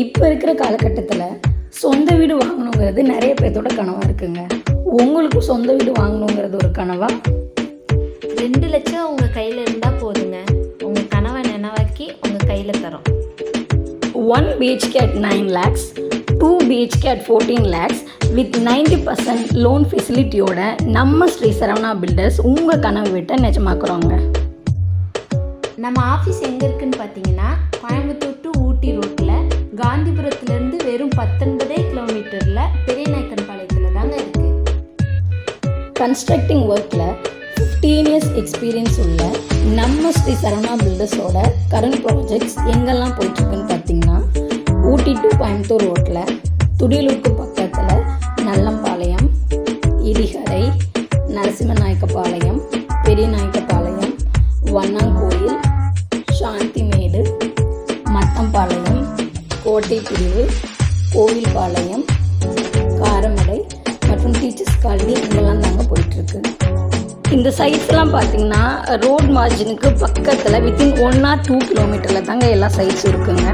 இப்போ இருக்கிற காலகட்டத்தில் சொந்த வீடு வாங்கணுங்கிறது நிறைய பேர்த்தோட கனவாக இருக்குங்க. உங்களுக்கும் சொந்த வீடு வாங்கணுங்கிறது ஒரு கனவா? ரெண்டு லட்சம் உங்கள் கையில் இருந்தால் போதுங்க. உங்கள் கனவை நினைவாக்கி உங்கள் கையில் தரோம். One BHK at nine lakhs two BHK at fourteen lakhs with ninety percent loan ஃபெசிலிட்டியோட நம்ம ஸ்ரீ சரவணா பில்டர்ஸ் உங்கள் கனவு வீட்டை நிஜமாக்குறோங்க. நம்ம ஆஃபீஸ் எங்கே இருக்குன்னு பார்த்தீங்கன்னா கோயம்புத்தூர் பத்தொன்பதே கிலோமீட்டரில் பெரியநாயக்கன் பாளையத்தில் தாங்க இருக்குது கன்ஸ்ட்ரக்டிங் ஒர்க்கில் ஃபிஃப்டீன் இயர்ஸ் எக்ஸ்பீரியன்ஸ் உள்ள நம்ம ஸ்ரீ சரவணா பில்டர்ஸோட கரண்ட் ப்ராஜெக்ட்ஸ் எங்கெல்லாம் போயிட்டுருக்குன்னு பார்த்தீங்கன்னா ஊட்டி டு கோயம்புத்தூர் ரோட்டில் துடியலூருக்கு பக்கத்தில் நல்லம்பாளையம் இடிகரை நரசிம்மநாயக்கப்பாளையம் பெரியநாயக்கப்பாளையம் வண்ணாங்கோயில் சாந்திமேடு மத்தம்பாளையம் கோட்டை பிரிவு கோவில்பாளையம் காரமடை மற்றும் டீச்சர்ஸ் காலனி இங்கெல்லாம் தாங்க போயிட்டுருக்கு. இந்த சைட்ஸ்லாம் பார்த்தீங்கன்னா ரோட் மார்ஜினுக்கு பக்கத்தில் வித்தின் ஒன் ஆர் டூ கிலோமீட்டரில் தாங்க எல்லா சைட்ஸும் இருக்குங்க.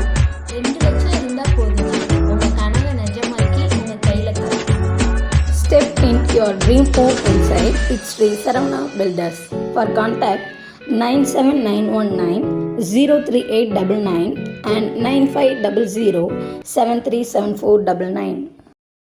ரெண்டு லட்சம் இருந்தால் போதுங்க. உங்கள் கனவை நிஜமாக்கி உங்கள் கையில் தரோம் Step 0389 and 9500 7374 99.